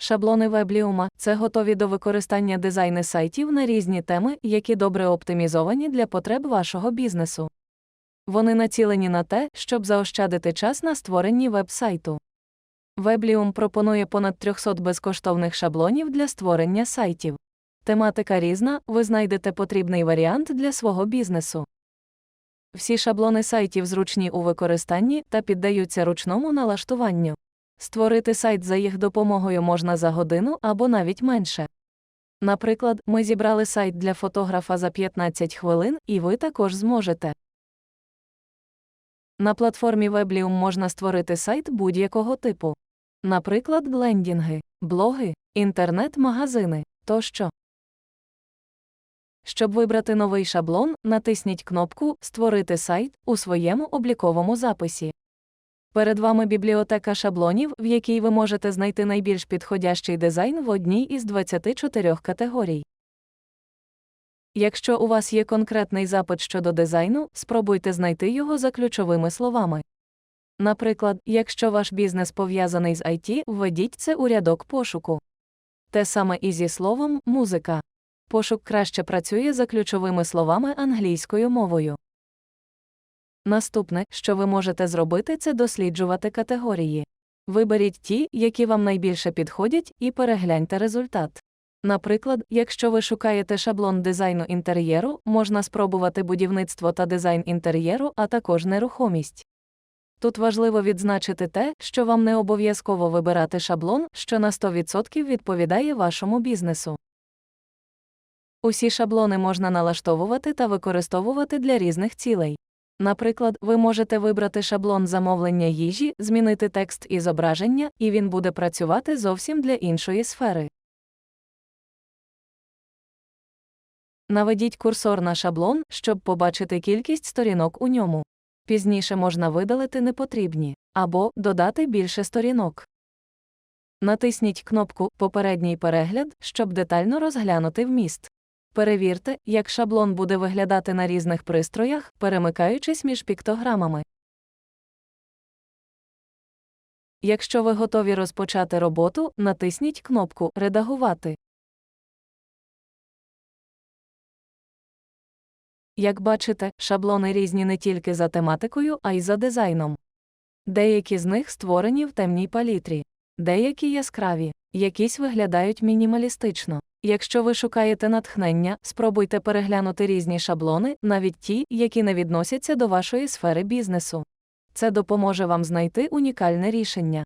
Шаблони Weblium – це готові до використання дизайни сайтів на різні теми, які добре оптимізовані для потреб вашого бізнесу. Вони націлені на те, щоб заощадити час на створенні веб-сайту. Weblium пропонує понад 300 безкоштовних шаблонів для створення сайтів. Тематика різна, ви знайдете потрібний варіант для свого бізнесу. Всі шаблони сайтів зручні у використанні та піддаються ручному налаштуванню. Створити сайт за їх допомогою можна за годину або навіть менше. Наприклад, ми зібрали сайт для фотографа за 15 хвилин, і ви також зможете. На платформі Weblium можна створити сайт будь-якого типу. Наприклад, лендінги, блоги, інтернет-магазини тощо. Щоб вибрати новий шаблон, натисніть кнопку Створити сайт у своєму обліковому записі. Перед вами бібліотека шаблонів, в якій ви можете знайти найбільш підходящий дизайн в одній із 24 категорій. Якщо у вас є конкретний запит щодо дизайну, спробуйте знайти його за ключовими словами. Наприклад, якщо ваш бізнес пов'язаний з IT, введіть це у рядок пошуку. Те саме і зі словом музика. Пошук краще працює за ключовими словами англійською мовою. Наступне, що ви можете зробити, це досліджувати категорії. Виберіть ті, які вам найбільше підходять, і перегляньте результат. Наприклад, якщо ви шукаєте шаблон дизайну інтер'єру, можна спробувати будівництво та дизайн інтер'єру, а також нерухомість. Тут важливо відзначити те, що вам не обов'язково вибирати шаблон, що на 100% відповідає вашому бізнесу. Усі шаблони можна налаштовувати та використовувати для різних цілей. Наприклад, ви можете вибрати шаблон замовлення їжі, змінити текст і зображення, і він буде працювати зовсім для іншої сфери. Наведіть курсор на шаблон, щоб побачити кількість сторінок у ньому. Пізніше можна видалити непотрібні або додати більше сторінок. Натисніть кнопку Попередній перегляд, щоб детально розглянути вміст. Перевірте, як шаблон буде виглядати на різних пристроях, перемикаючись між піктограмами. Якщо ви готові розпочати роботу, натисніть кнопку Редагувати. Як бачите, шаблони різні не тільки за тематикою, а й за дизайном. Деякі з них створені в темній палітрі, деякі яскраві, якісь виглядають мінімалістично. Якщо ви шукаєте натхнення, спробуйте переглянути різні шаблони, навіть ті, які не відносяться до вашої сфери бізнесу. Це допоможе вам знайти унікальне рішення.